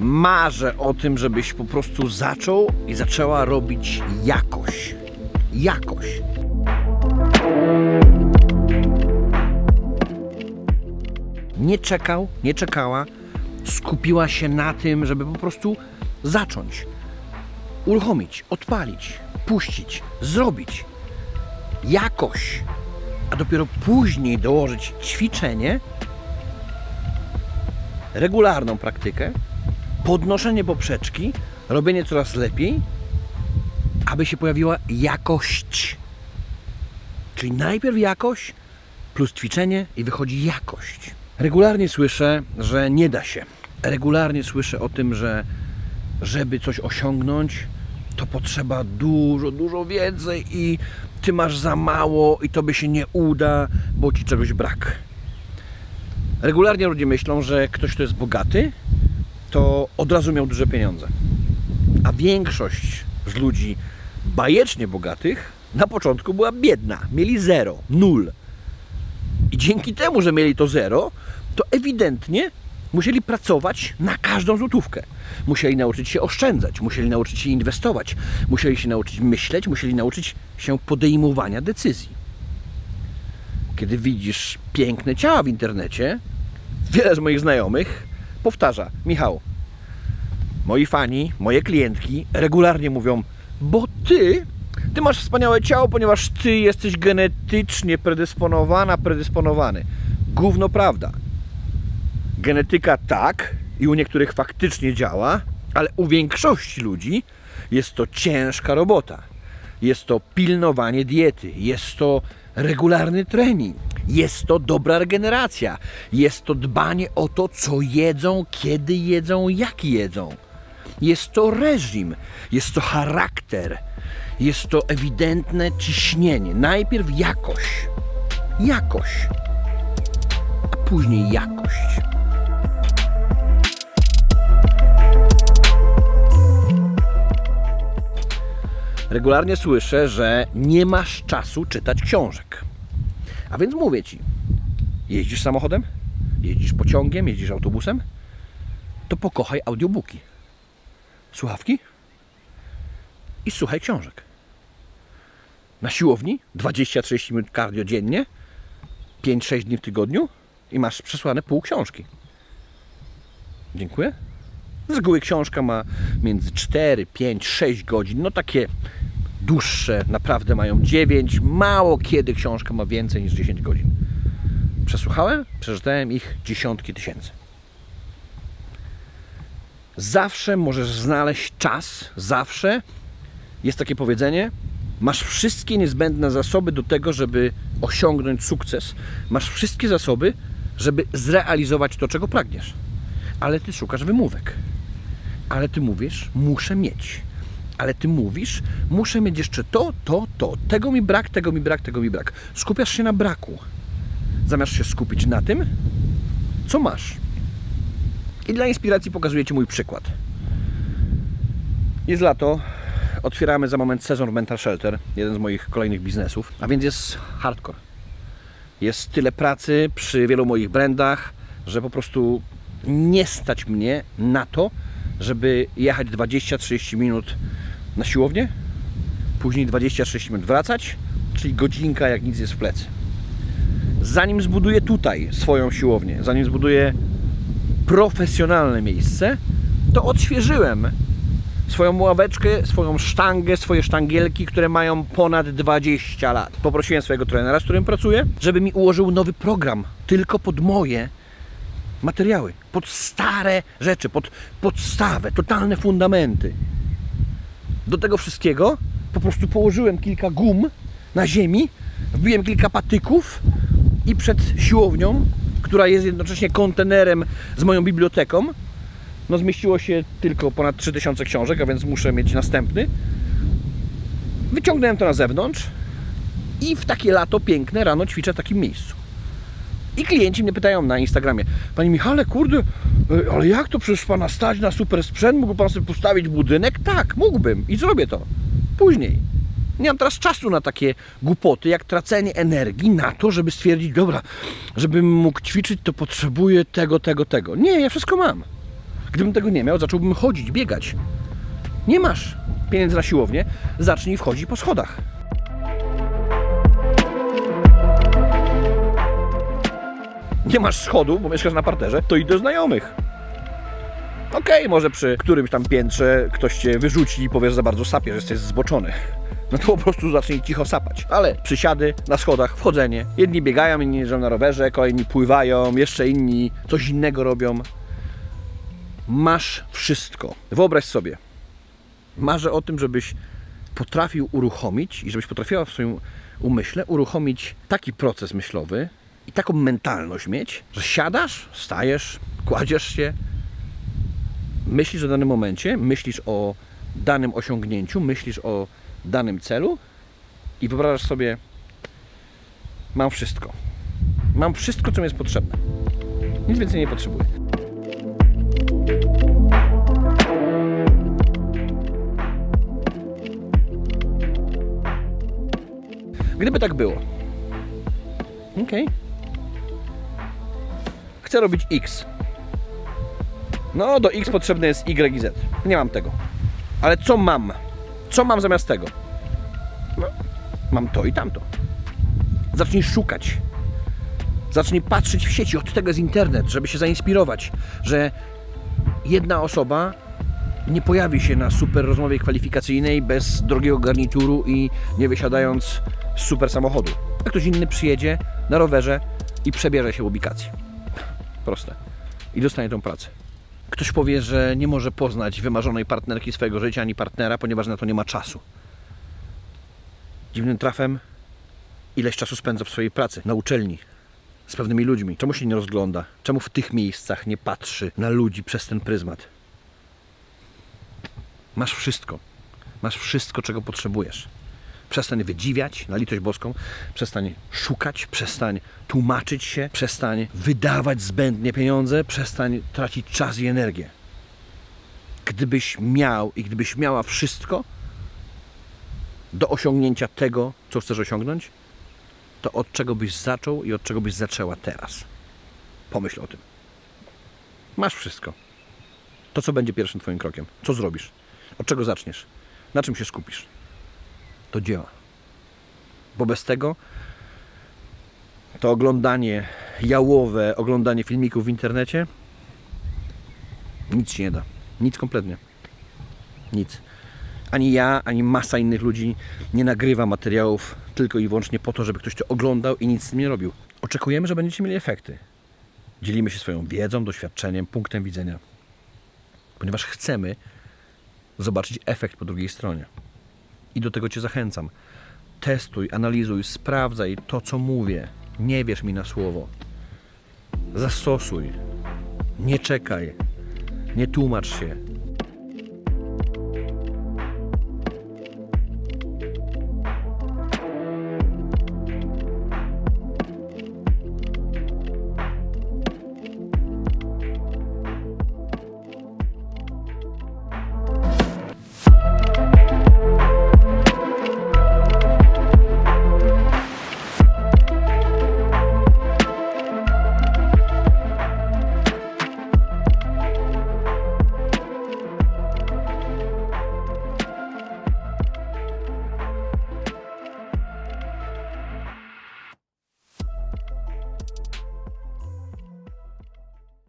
Marzę o tym, żebyś po prostu zaczął i zaczęła robić jakoś. Jakoś. Nie czekał, nie czekała. Skupiła się na tym, żeby po prostu zacząć. Uruchomić, odpalić, puścić, zrobić. Jakoś. A dopiero później dołożyć ćwiczenie, regularną praktykę, podnoszenie poprzeczki, robienie coraz lepiej, aby się pojawiła jakość. Czyli najpierw jakość plus ćwiczenie i wychodzi jakość. Regularnie słyszę, że nie da się. Regularnie słyszę o tym, że żeby coś osiągnąć, to potrzeba dużo, dużo więcej i ty masz za mało i to by się nie uda, bo ci czegoś brak. Regularnie ludzie myślą, że ktoś, kto jest bogaty, to od razu miał duże pieniądze. A większość z ludzi bajecznie bogatych na początku była biedna. Mieli zero, nul. I dzięki temu, że mieli to zero, to ewidentnie musieli pracować na każdą złotówkę. Musieli nauczyć się oszczędzać, musieli nauczyć się inwestować, musieli się nauczyć myśleć, musieli nauczyć się podejmowania decyzji. Kiedy widzisz piękne ciała w internecie, wiele z moich znajomych powtarza: Michał, moi fani, moje klientki regularnie mówią, bo ty, ty masz wspaniałe ciało, ponieważ ty jesteś genetycznie predysponowana, predysponowany. Gówno prawda. Genetyka tak i u niektórych faktycznie działa, ale u większości ludzi jest to ciężka robota. Jest to pilnowanie diety, jest to regularny trening, jest to dobra regeneracja, jest to dbanie o to, co jedzą, kiedy jedzą, jak jedzą. Jest to reżim, jest to charakter, jest to ewidentne ciśnienie. Najpierw jakość, jakość, a później jakość. Regularnie słyszę, że nie masz czasu czytać książek. A więc mówię ci, jeździsz samochodem, jeździsz pociągiem, jeździsz autobusem, to pokochaj audiobooki. Słuchawki i słuchaj książek. Na siłowni 20-30 minut cardio dziennie, 5-6 dni w tygodniu i masz przesłane pół książki. Dziękuję. Z reguły książka ma między 4, 5, 6 godzin. No takie dłuższe naprawdę mają 9. Mało kiedy książka ma więcej niż 10 godzin. Przesłuchałem, przeczytałem ich dziesiątki tysięcy. Zawsze możesz znaleźć czas, zawsze jest takie powiedzenie, masz wszystkie niezbędne zasoby do tego, żeby osiągnąć sukces. Masz wszystkie zasoby, żeby zrealizować to, czego pragniesz. Ale ty szukasz wymówek. Ale ty mówisz, muszę mieć. Ale ty mówisz, muszę mieć jeszcze to, to, to. Tego mi brak, tego mi brak, tego mi brak. Skupiasz się na braku. Zamiast się skupić na tym, co masz. I dla inspiracji pokazuję Ci mój przykład. Jest lato, otwieramy za moment sezon w Mental Shelter, jeden z moich kolejnych biznesów, a więc jest hardcore. Jest tyle pracy przy wielu moich brandach, że po prostu nie stać mnie na to, żeby jechać 20-30 minut na siłownię, później 20-30 minut wracać, czyli godzinka jak nic jest w plecy. Zanim zbuduję tutaj swoją siłownię, zanim zbuduję profesjonalne miejsce, to odświeżyłem swoją ławeczkę, swoją sztangę, swoje sztangielki, które mają ponad 20 lat. Poprosiłem swojego trenera, z którym pracuję, żeby mi ułożył nowy program tylko pod moje materiały, pod stare rzeczy, pod podstawę, totalne fundamenty. Do tego wszystkiego po prostu położyłem kilka gum na ziemi, wbiłem kilka patyków i przed siłownią, która jest jednocześnie kontenerem z moją biblioteką, no zmieściło się tylko ponad 3000 książek, a więc muszę mieć następny. Wyciągnąłem to na zewnątrz i w takie lato piękne rano ćwiczę w takim miejscu. I klienci mnie pytają na Instagramie, Panie Michale, kurde, y, ale jak to przecież Pana stać na super sprzęt? Mógłby Pan sobie postawić budynek? Tak, mógłbym i zrobię to. Później. Nie mam teraz czasu na takie głupoty, jak tracenie energii na to, żeby stwierdzić, dobra, żebym mógł ćwiczyć, to potrzebuję tego, tego, tego. Nie, ja wszystko mam. Gdybym tego nie miał, zacząłbym chodzić, biegać. Nie masz pieniędzy na siłownię, zacznij wchodzić po schodach. Nie masz schodu, bo mieszkasz na parterze, to idź do znajomych. Okej, może przy którymś tam piętrze ktoś cię wyrzuci i powie, że za bardzo sapie, że jesteś zboczony. No to po prostu zacznij cicho sapać. Ale przysiady na schodach, wchodzenie. Jedni biegają, inni jeżdżą na rowerze, kolejni pływają, jeszcze inni coś innego robią. Masz wszystko. Wyobraź sobie, marzę o tym, żebyś potrafił uruchomić i żebyś potrafiła w swoim umyśle uruchomić taki proces myślowy i taką mentalność mieć, że siadasz, stajesz, kładziesz się, myślisz o danym momencie, myślisz o danym osiągnięciu, myślisz o danym celu i wyobrażasz sobie, mam wszystko. Mam wszystko, co mi jest potrzebne. Nic więcej nie potrzebuję. Gdyby tak było. Okej. Chcę robić X. No, do X potrzebne jest Y i Z. Nie mam tego. Ale co mam? Co mam zamiast tego? No, mam to i tamto. Zacznij szukać. Zacznij patrzeć w sieci. Od tego jest internet, żeby się zainspirować, że jedna osoba nie pojawi się na super rozmowie kwalifikacyjnej bez drogiego garnituru i nie wysiadając z super samochodu. A ktoś inny przyjedzie na rowerze i przebierze się w ubikacji. Proste. I dostanie tą pracę. Ktoś powie, że nie może poznać wymarzonej partnerki swojego życia ani partnera, ponieważ na to nie ma czasu. Dziwnym trafem ileś czasu spędza w swojej pracy, na uczelni, z pewnymi ludźmi. Czemu się nie rozgląda? Czemu w tych miejscach nie patrzy na ludzi przez ten pryzmat? Masz wszystko. Masz wszystko, czego potrzebujesz. Przestań wydziwiać na litość boską, przestań szukać, przestań tłumaczyć się, przestań wydawać zbędnie pieniądze, przestań tracić czas i energię. Gdybyś miał i gdybyś miała wszystko do osiągnięcia tego, co chcesz osiągnąć, to od czego byś zaczął i od czego byś zaczęła teraz? Pomyśl o tym. Masz wszystko. To co będzie pierwszym Twoim krokiem? Co zrobisz? Od czego zaczniesz? Na czym się skupisz? To dzieła. Bo bez tego to oglądanie jałowe, oglądanie filmików w internecie nic się nie da. Nic kompletnie. Nic. Ani ja, ani masa innych ludzi nie nagrywa materiałów tylko i wyłącznie po to, żeby ktoś to oglądał i nic z tym nie robił. Oczekujemy, że będziecie mieli efekty. Dzielimy się swoją wiedzą, doświadczeniem, punktem widzenia. Ponieważ chcemy zobaczyć efekt po drugiej stronie. I do tego Cię zachęcam. Testuj, analizuj, sprawdzaj to, co mówię. Nie wierz mi na słowo. Zastosuj. Nie czekaj. Nie tłumacz się.